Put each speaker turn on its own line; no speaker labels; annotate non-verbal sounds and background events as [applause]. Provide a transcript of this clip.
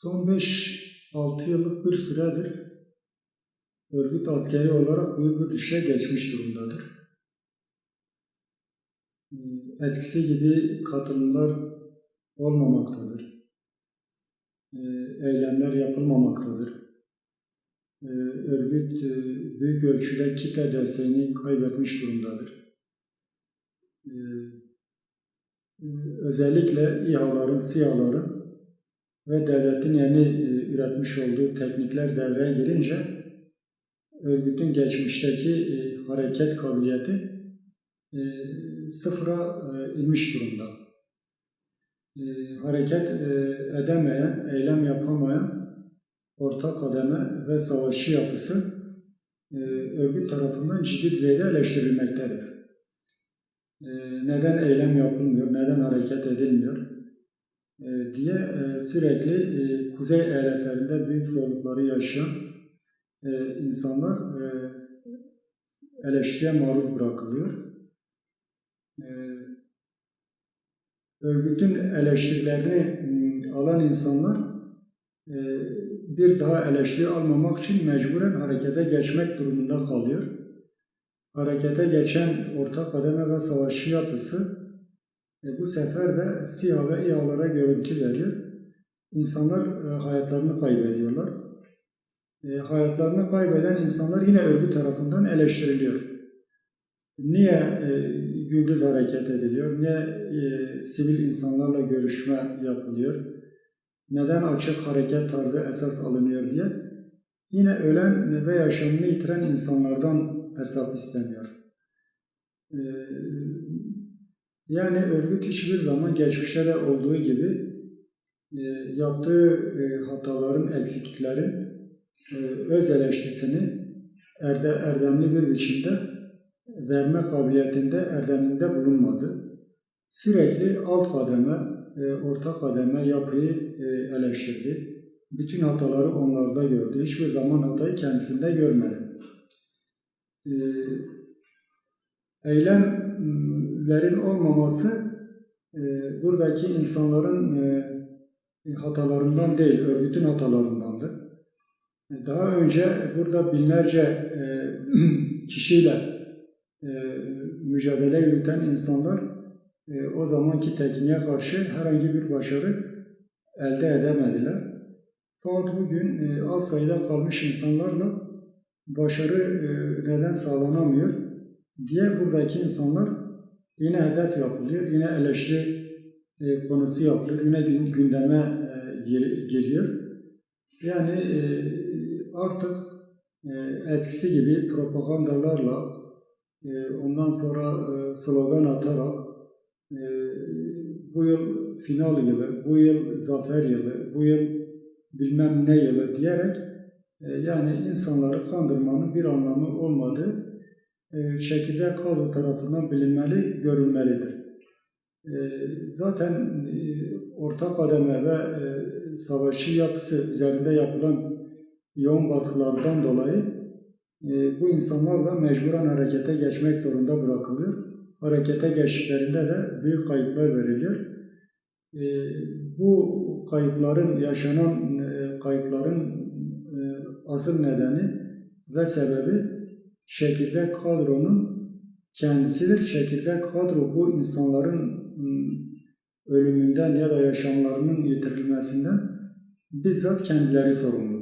Son 5-6 yıllık bir süredir örgüt askeri olarak büyük bir düşe geçmiş durumdadır. Ee, Eskisi gibi katılımlar olmamaktadır. Ee, Eylemler yapılmamaktadır. Ee, Örgüt e, büyük ölçüde kitle desteğini kaybetmiş durumdadır. E, Özellikle İHA'ların, SİHA'ların ve devletin yeni e, üretmiş olduğu teknikler devreye girince örgütün geçmişteki e, hareket kabiliyeti e, sıfıra e, inmiş durumda. E, hareket e, edemeyen, eylem yapamayan orta kademe ve savaşçı yapısı e, örgüt tarafından ciddi düzeyde eleştirilmektedir. E, neden eylem yapılmıyor, neden hareket edilmiyor e, diye e, sürekli e, kuzey eyaletlerinde büyük zorlukları yaşayan e, insanlar e, eleştiriye maruz bırakılıyor. E, örgütün eleştirilerini m, alan insanlar e, bir daha eleştiri almamak için mecburen harekete geçmek durumunda kalıyor. Harekete geçen orta kademe ve savaşçı yapısı e, bu sefer de SİHA ve İHA'lara görüntü veriyor. İnsanlar e, hayatlarını kaybediyorlar. E, hayatlarını kaybeden insanlar yine örgüt tarafından eleştiriliyor. Niye e, gündüz hareket ediliyor? Niye e, sivil insanlarla görüşme yapılıyor? Neden açık hareket tarzı esas alınıyor diye yine ölen ve yaşamını yitiren insanlardan hesap isteniyor. E, yani örgüt hiçbir zaman geçmişte olduğu gibi e, yaptığı e, hataların, eksikliklerin e, öz eleştirisini erde, erdemli bir biçimde verme kabiliyetinde, erdeminde bulunmadı. Sürekli alt kademe, e, orta kademe yapıyı e, eleştirdi. Bütün hataları onlarda gördü. Hiçbir zaman hatayı kendisinde görmedi. E, eylemlerin olmaması e, buradaki insanların e, hatalarından değil, örgütün hatalarındandır. Daha önce burada binlerce e, [clears throat] kişiyle e, mücadele yürüten insanlar e, o zamanki tekniğe karşı herhangi bir başarı elde edemediler. Fakat bugün e, az sayıda kalmış insanlarla başarı e, neden sağlanamıyor diye buradaki insanlar yine hedef yapılıyor, yine eleştiri e, konusu yapılıyor, yine gün, gündeme e, gir, giriyor. Yani e, artık e, eskisi gibi propagandalarla e, ondan sonra e, slogan atarak e, bu yıl final yılı, bu yıl zafer yılı, bu yıl bilmem ne yılı diyerek e, yani insanları kandırmanın bir anlamı olmadığı e, şekilde kamu tarafından bilinmeli, görülmelidir. E, zaten e, orta kademe ve e, savaşçı yapısı üzerinde yapılan yoğun baskılardan dolayı e, bu insanlar da mecburen harekete geçmek zorunda bırakılıyor. Harekete geçtiklerinde de büyük kayıplar veriliyor. E, bu kayıpların, yaşanan e, kayıpların e, asıl nedeni ve sebebi şekilde kadronun kendisidir. Şekilde kadro bu insanların ölümünden ya da yaşamlarının yitirilmesinden bizzat kendileri sorumludur.